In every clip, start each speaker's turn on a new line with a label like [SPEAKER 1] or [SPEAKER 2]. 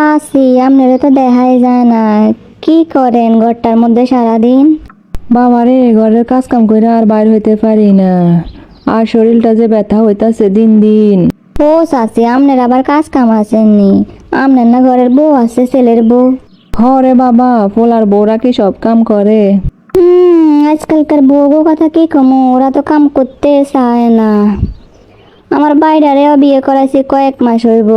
[SPEAKER 1] চাষি আপনারা তো দেখাই যায় না। কি করেন ঘরটার মধ্যে সারাদিন?
[SPEAKER 2] বাবারে ঘরের কাজ কাম করে আর বাইর হইতে পারি না। আর শরীরটা যে ব্যথা হইতাছে দিন দিন।
[SPEAKER 1] ও চাষি আপনার আবার কাজ কাম আসেননি? আপনার না ঘরের বউ আছে ছেলের বউ?
[SPEAKER 2] হরে বাবা পোলার বউরা কি সব কাম করে?
[SPEAKER 1] হুম আজকালকার বউ কথা কি কমো? ওরা তো কাম করতে চায় না। আমার বাইরারেও বিয়ে করাইছি কয়েক মাস হইব।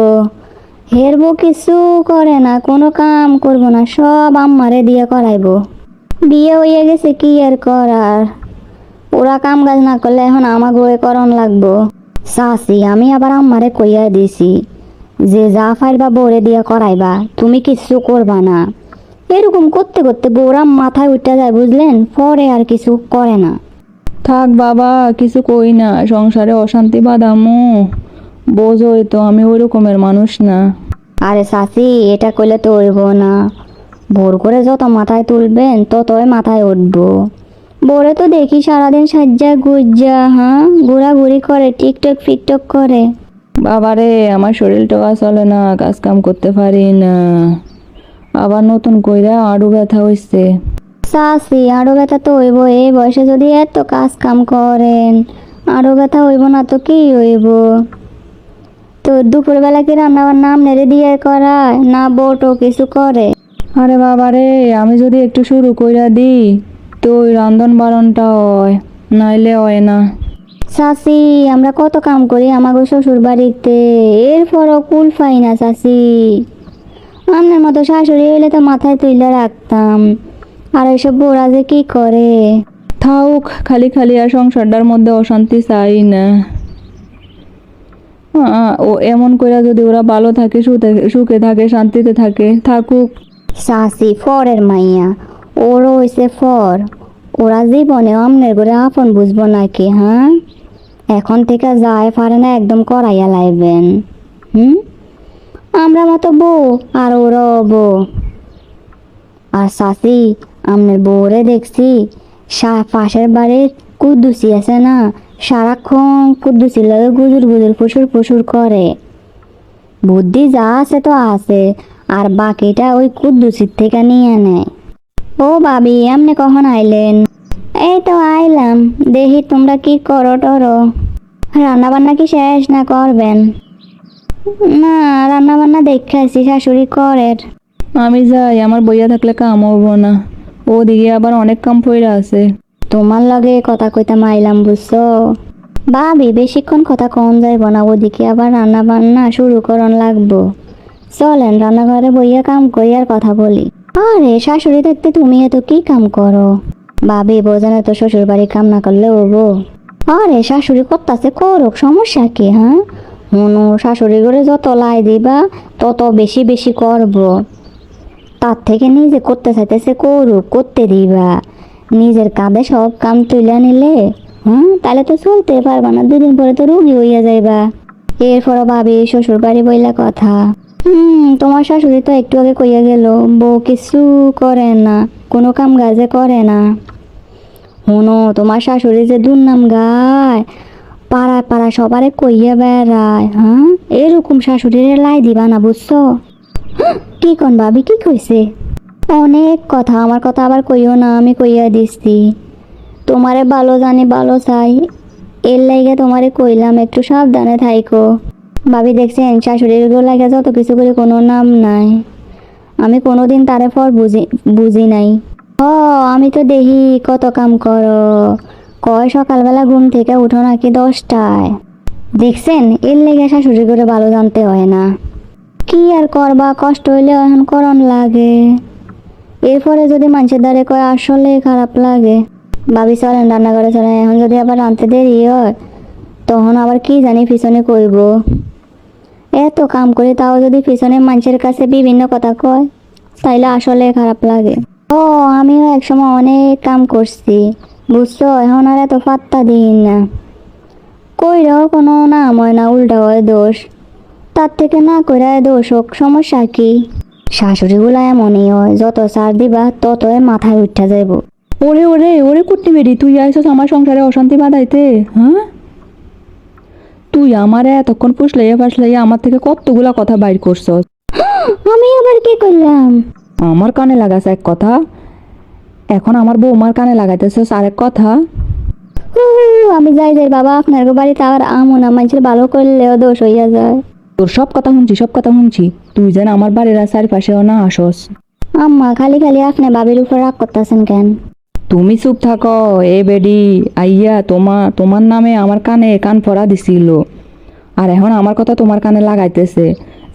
[SPEAKER 1] হের বউ কিছু করে না, কোনো কাম করব না, সব আম্মারে দিয়ে করাইব। বিয়ে হয়ে গেছে, কি আর করার? ওরা কাম কাজ না করলে এখন আমাকে ওয়ে করণ লাগবো। চাষি আমি আবার আম্মারে কইয়া দিছি, যে যা ফাইবা বউরে দিয়ে করাইবা, তুমি কিছু করবা না। এরকম করতে করতে বউরা মাথায় উঠে যায়, বুঝলেন? পরে আর কিছু করে না।
[SPEAKER 2] থাক বাবা, কিছু কই না, সংসারে অশান্তি বাদামু বোঝোই তো আমি ওই রকমের মানুষ না।
[SPEAKER 1] আরে চাচি এটা করলে তো হইব না। ভোর করে যত মাথায় তুলবেন ততই মাথায় উঠবো। বোরে তো দেখি সারাদিন সাজ্জা গুজ্জা হ্যাঁ ঘোরাঘুরি করে টিকটক ফিকটক করে।
[SPEAKER 2] বাবারে আমার শরীরটা চলে না কাজ কাম করতে পারি না। আবার নতুন কইরা আড়ু ব্যথা হইছে।
[SPEAKER 1] চাচি আরও ব্যথা তো হইব এই বয়সে যদি এত কাজ কাম করেন আরও ব্যথা হইব না তো কি হইব? দুপুরবেলা কি রান্না বান্না আপনারে দিয়ে করায়? না বোটও কিছু করে।
[SPEAKER 2] আরে বাবা রে আমি যদি একটু শুরু কইরা দিই তো ওই রান্ধন বারণটা হয় নাইলে হয় না।
[SPEAKER 1] চাচি আমরা কত কাম করি আমাগো শ্বশুর বাড়িতে এরপরও কুল পাই না চাচি। আপনার মতো শাশুড়ি হইলে তো মাথায় তুলে রাখতাম। আর এসব বোরা যে কি করে?
[SPEAKER 2] থাউক খালি খালি আর সংসারটার মধ্যে অশান্তি চাই না। ও এমন কইরা যদি ওরা ভালো থাকে সুখে- থাকে, শান্তিতে থাকে, থাকুক।
[SPEAKER 1] চাচি ফরের মাইয়া, ওরও হইছে ফর। ওরা জীবনে আমনের করে আপন বুঝব নাকি হ্যাঁ? এখন থেকে যায় পারে না একদম করাইয়া লাইবেন। হুম? আমরা মতো বউ আর ওরাও বউ। আর শাসি আমনের বউরে দেখছি পাশের বাড়ির কুদ্দুসি আছে না? সারাক্ষণ কুদ্দুসি লাগে গুজুর গুজুর ফুসুর ফুসুর করে। বুদ্ধি যা আছে তো আছে, আর বাকিটা ওই কুদ্দুসির থেকে নিয়ে নেয় ও ভাবি আপনি কখন আইলেন? এই তো আইলাম, দেখি তোমরা কি করো টরো। রান্না বান্না কি শেষ না করবেন? না রান্না বান্না দেখে আসি, শাশুড়ি করের।
[SPEAKER 2] আমি যাই, আমার বইয়া থাকলে কাম হব না। ওদিকে আবার অনেক কাম পড়ে আছে।
[SPEAKER 1] তোমার লগে কথা কইতাম আইলাম বুঝছ? ভাবি, বেশিক্ষণ কথা কম যাইব না, ওদিকে আবার রান্না বান্না শুরু করন লাগবো। চলেন, রান্নাঘরে বইয়া কাম করি আর কথা বলি। আরে, শাশুড়ি থাকতে তুমি এত কি কাম করো? ভাবি বোঝানো তো শ্বশুর বাড়ি কাম না করলে হব আরে, শাশুড়ি করতাছে করুক, সমস্যা কি হ্যাঁ? মনু শাশুড়ি করে যত লাই দিবা, তত বেশি বেশি করব। তার থেকে নিজে করতে চাইতেছে করুক, করতে দিবা। নিজের কাঁধে সব কাম তুলে নিলে হুম তাহলে তো চলতে পারবা না, দুদিন পরে তো রুগী হইয়া যাইবা। এরপর ভাবি, শ্বশুর বাড়ি বইলা কথা। হুম, তোমার শাশুড়ি তো একটু আগে কইয়া গেল, বউ কিছু করে না, কোনো কাম কাজে করে না। শোনো তোমার শাশুড়ি যে দুর্নাম গায়, পাড়ায় পাড়ায় সবারে কইয়া বেড়ায় হ্যাঁ? এরকম শাশুড়িরে লাই দিবা না, বুঝছ? কি কোন ভাবি, কি কইছে? অনেক কথা, আমার কথা আবার কইও না, আমি কইয়া দিছি। তোমারে ভালো জানি, ভালো চাই। এর লাইগে তোমারে কইলাম, একটু সাবধানে থাইকো। ভাবি দেখছেন শাশুড়ির লাগে যত কিছু করে কোনো নাম নাই। আমি কোনোদিন তারে পর বুঝি বুঝি নাই। ও, আমি তো দেখি কত কাম করো। কয় সকালবেলা ঘুম থেকে উঠো নাকি দশটায়। দেখছেন, এর লেগে শাশুড়ি করে ভালো জানতে হয় না। কি আর করবা, কষ্ট হইলে এখন করণ লাগে। এরপরে যদি মানুষের দ্বারে কয়, আসলে খারাপ লাগে। ভাবি, চলেন রান্না করে চলেন। এখন যদি আবার রাঁধতে দেরি হয়, তখন আবার কি জানি পিছনে কইব। এত কাম করি তাও যদি পিছনে মানুষের কাছে বিভিন্ন কথা কয়, তাইলে আসলে খারাপ লাগে। ও, আমিও একসময় অনেক কাম করছি, বুঝছ? এখন আর এত পাত্তা দিই না। কইরাও কোনো নাম হয় না উল্টা হয় দোষ। তার থেকে না করে দোষ হোক, সমস্যা কি? শাশুড়িগুলো এমনই হয় যত সার দিবা ততই মাথায় উঠা যাইব।
[SPEAKER 2] ওরে ওরে ওরে কুটনি বেরি তুই আইসস আমার সংসারে অশান্তি বাঁধাইতে হ্যাঁ? তুই আমার এতক্ষণ ফুসলাইয়া ফাসলাইয়া আমার থেকে কতগুলা কথা বাইর করছস?
[SPEAKER 1] আমি আবার কি করলাম?
[SPEAKER 2] আমার কানে লাগাছে এক কথা এখন আমার বৌমার কানে লাগাইতেছে আরেক কথা।
[SPEAKER 1] হু, আমি যাই যাই বাবা আপনার বাড়িতে আর আমন আমার ভালো করলেও দোষ হইয়া যায়।
[SPEAKER 2] তোর সব কথা শুনছি সব কথা শুনছি। তুই যেন আমার বাড়ির চারিপাশেও না আসস।
[SPEAKER 1] আম্মা খালি খালি আপনি বাবির উপর রাগ করতেছেন কেন?
[SPEAKER 2] তুমি চুপ থাকো এ বেডি আইয়া তোমা তোমার নামে আমার কানে কান পড়া দিছিল। আর এখন আমার কথা তোমার কানে লাগাইতেছে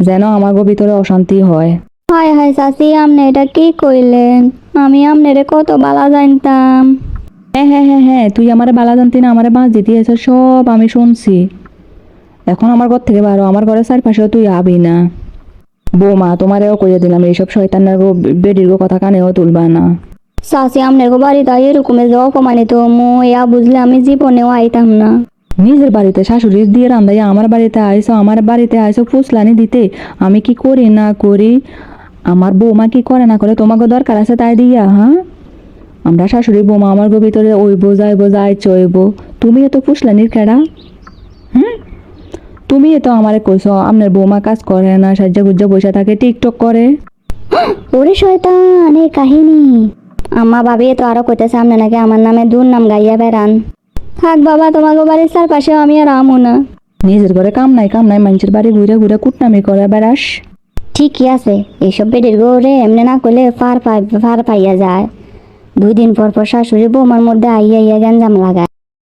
[SPEAKER 2] যেন আমার গো ভিতরে অশান্তি হয়।
[SPEAKER 1] হায় হায় চাচি আপনি এটা কি কইলেন? আমি আপনারে কত বালা জানতাম।
[SPEAKER 2] হ্যাঁ হ্যাঁ হ্যাঁ হ্যাঁ তুই আমার বালা জানতি না আমার বাঁচ দিতে সব আমি শুনছি। এখন আমার ঘর থেকে বারো আমার ঘরের চারপাশেও তুই আবি না। বৌমা তোমারেও কইয়ে দিলাম এইসব শয়তানের গো বেডির গো কথা কানেও তুলবা না।
[SPEAKER 1] আপনার গো বাড়িতে এরকমের যে অপমানিত মো ইয়া বুঝলে আমি জীবনেও আইতাম না।
[SPEAKER 2] নিজের বাড়িতে শাশুড়ি দিয়ে রান্দাইয়া আমার বাড়িতে আইসো আমার বাড়িতে আইসো ফুসলানি দিতে আমি কি করি না করি? আমার বৌমা কি করে না করে তোমাকে দরকার আছে তাই দিয়া হ্যাঁ? আমরা শাশুড়ি বৌমা আমার গো ভিতরে ওইব যাইব যাই চইব তুমি তো ফুসলানির খেড়া হুম? তুমি তো আমারে কইছো আপনার বৌমা কাজ করে না সাজ্জা গুজ্জা বসে থাকে টিকটক করে।
[SPEAKER 1] ওরে শয়তান এই কাহিনী। আম্মা ভাবি তো আরও কইতেছে আপনি নাকি আমার নামে দূর নাম গাইয়া বেড়ান। থাক বাবা তোমাকে বাড়ির চারপাশে আমি আর আমু না।
[SPEAKER 2] নিজের ঘরে কাম নাই কাম নাই মানুষের বাড়ি ঘুরে ঘুরে কুটনামি করে বেড়াস।
[SPEAKER 1] ঠিকই আছে এইসব বেডির গৌরে এমনি না করলে ফার পাই ফার পাইয়া যায়। দুই দিন পর পর শাশুড়ি বৌমার মধ্যে আইয়া আইয়া গ্যাঞ্জাম লাগায়।